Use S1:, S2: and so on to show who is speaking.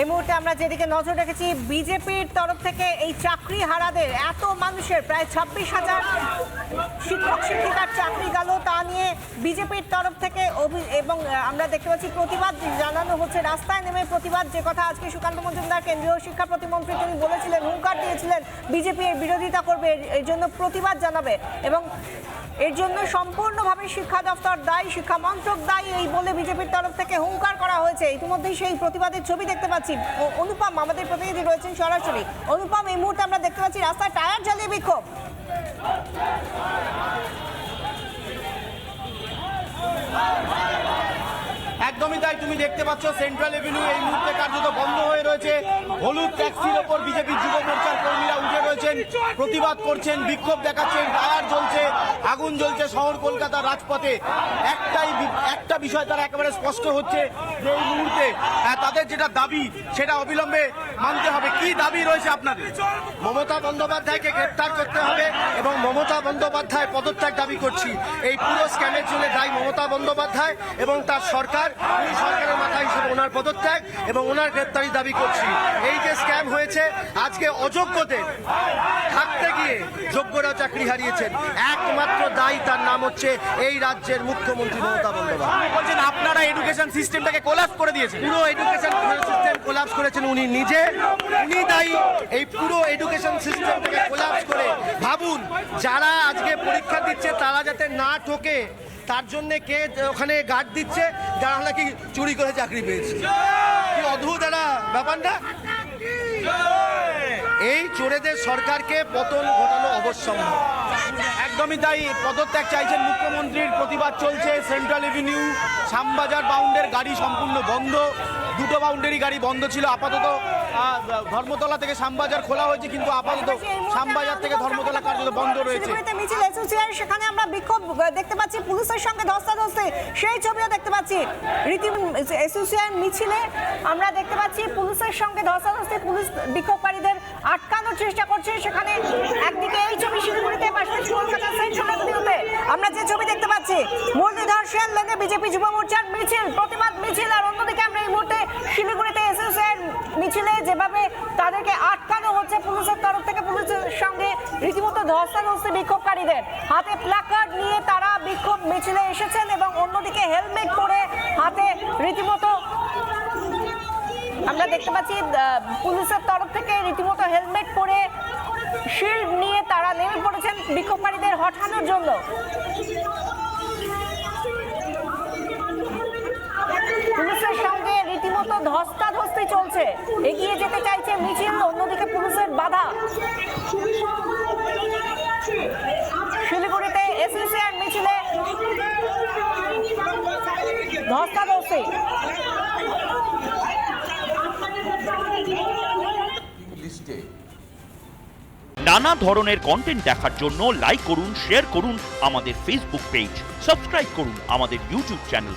S1: এই মুহূর্তে আমরা যেদিকে নজর রেখেছি, বিজেপির তরফ থেকে এই চাকরি হারাদের এত মানুষের, প্রায় ছাব্বিশ হাজার শিক্ষক, শিক্ষিকার চাকরি গেল তা নিয়ে বিজেপির তরফ থেকে এবং আমরা দেখতে পাচ্ছি প্রতিবাদ জানানো হচ্ছে। রাস্তায় নেমে প্রতিবাদ, যে কথা আজকে সুকান্ত মজুমদার, কেন্দ্রীয় শিক্ষা প্রতিমন্ত্রী তিনি বলেছিলেন, হুঙ্কার দিয়েছিলেন, বিজেপি এর বিরোধিতা করবে এর জন্য প্রতিবাদ জানাবে। এবং এর জন্য সম্পূর্ণভাবে শিক্ষা দপ্তর দায়ী, শিক্ষা মন্ত্রক দায়ী, এই বলে বিজেপির তরফ থেকে হুঙ্কার করা হয়েছে। ইতিমধ্যেই সেই প্রতিবাদের ছবি দেখতে পাচ্ছি। অনুপম আমাদের প্রতিনিধি রয়েছেন সরাসরি। অনুপম, এই মুহূর্তে আমরা দেখতে পাচ্ছি রাস্তায় টায়ার জ্বালিয়ে বিক্ষোভ।
S2: একদমই তাই, তুমি দেখতে পাচ্ছ সেন্ট্রাল এভিনিউ এই মুহূর্তে কার্যত বন্ধ হয়ে রয়েছে। হলুদ ট্যাক্সির ওপর বিজেপি যুব মোর্চার প্রতিবাদ করছেন, বিক্ষোভ দেখাচ্ছেন, টায়ার জ্বলছে, আগুন জ্বলছে শহর কলকাতার রাজপথে। একটাই একটা বিষয় তারা একেবারে স্পষ্ট হচ্ছে যে এই মুহূর্তে তাদের যেটা দাবি, সেটা অবিলম্বে মানতে হবে। কি দাবি রয়েছে আপনাদের? মমতা বন্দ্যোপাধ্যায়কে গ্রেপ্তার করতে হবে এবং মমতা বন্দ্যোপাধ্যায় পদত্যাগ দাবি করছি। এই পুরো স্ক্যামের জন্য দায়ী মমতা বন্দ্যোপাধ্যায় এবং তার সরকার, উনি সরকারের মাথা হিসেবে ওনার পদত্যাগ এবং ওনার গ্রেপ্তারি দাবি করছি। এই যে স্ক্যাম হয়েছে আজকে অযোগ্যদের থাকতে গিয়ে যোগ্যরা চাকরি হারিয়েছেন। একমাত্র দায়ী তার নাম হচ্ছে এই রাজ্যের মুখ্যমন্ত্রী মমতা বন্দ্যোপাধ্যায়। বলছেন আপনারা এডুকেশন সিস্টেমটাকে কোলাপস করে দিয়েছেন। পুরো এডুকেশন সিস্টেম কোলাপস করেছেন উনি নিজে। উনি দায়ী। এই পুরো এডুকেশন সিস্টেমটাকে কোলাপস করে ভাবুন যারা আজকে পরীক্ষা দিচ্ছে তারা যাতে না ঠকে তার জন্য কে ওখানে গার্ড দিচ্ছে যারা নাকি চুরি করে চাকরি পেয়েছে। কি অদ্ভুত একটা ব্যাপার না এই চোরেদের সরকারকে পতন ঘটানো অবশ্যম্ভব। একদমই তাই, পদত্যাগ চাইছেন মুখ্যমন্ত্রীর, প্রতিবাদ চলছে সেন্ট্রাল এভিনিউ, শ্যামবাজার বাউন্ডের গাড়ি সম্পূর্ণ বন্ধ, দুটো বাউন্ডারি গাড়ি বন্ধ ছিল আপাতত। ধর্মতলা থেকে শ্যামবাজার খোলা হয়েছে কিন্তু আপাতত শ্যামবাজার থেকে ধর্মতলা কার্যত বন্ধ রয়েছে।
S1: মিছিল এসোসিয়েশন সেখানে আমরা বিক্ষোভ দেখতে পাচ্ছি পুলিশের সঙ্গে ধস্তাধস্তি। সেই ছবিও দেখতে পাচ্ছি। রীতি এসোসিয়েশন মিছিলে আমরা দেখতে পাচ্ছি পুলিশের সঙ্গে ধস্তাধস্তি। পুলিশ বিক্ষোভকারীদের আটকানোর চেষ্টা করছে। সেখানে একদিকে এই ছবি শিলিগুড়িতে পাশাপাশি কলকাতা সেন্ট্রাল আমরা যে ছবি দেখতে পাচ্ছি। মুরলীধর সেন লেনে বিজেপি যুব মোর্চার মিছিল প্রতিবাদ মিছিল আর অন্যদিকে আমরা এই মুহূর্তে শিলিগুড়িতে এসোসিয়েশন মিছিলে যেভাবে তাদেরকে আটকানো হচ্ছে। পুলিশের তরফ থেকে পুলিশের সঙ্গে রীতিমতো ধস্তাধস্তি বিক্ষোভকারীদের হাতে প্ল্যাকার্ড নিয়ে তারা বিক্ষোভ মিছিলে এসেছেন এবং অন্যদিকে হেলমেট পরে হাতে রীতিমতো আমরা দেখতে পাচ্ছি পুলিশের তরফ থেকে রীতিমতো হেলমেট পরে শিল্ড নিয়ে তারা নেমে পড়েছেন বিক্ষোভকারীদের হঠানোর জন্য। পুলিশের সঙ্গে রীতিমতো ধস্তাধস্তি চলছে। এগিয়ে যেতে চাইছে মিছিল, অন্যদিকে পুলিশের বাধা। শিলিগুড়িতে এসএসএর মিছিলে ধস্তাধস্তি
S3: লিস্টে
S4: নানা ধরনের কন্টেন্ট দেখার জন্য লাইক করুন শেয়ার করুন আমাদের ফেসবুক পেজ সাবস্ক্রাইব করুন আমাদের ইউটিউব চ্যানেল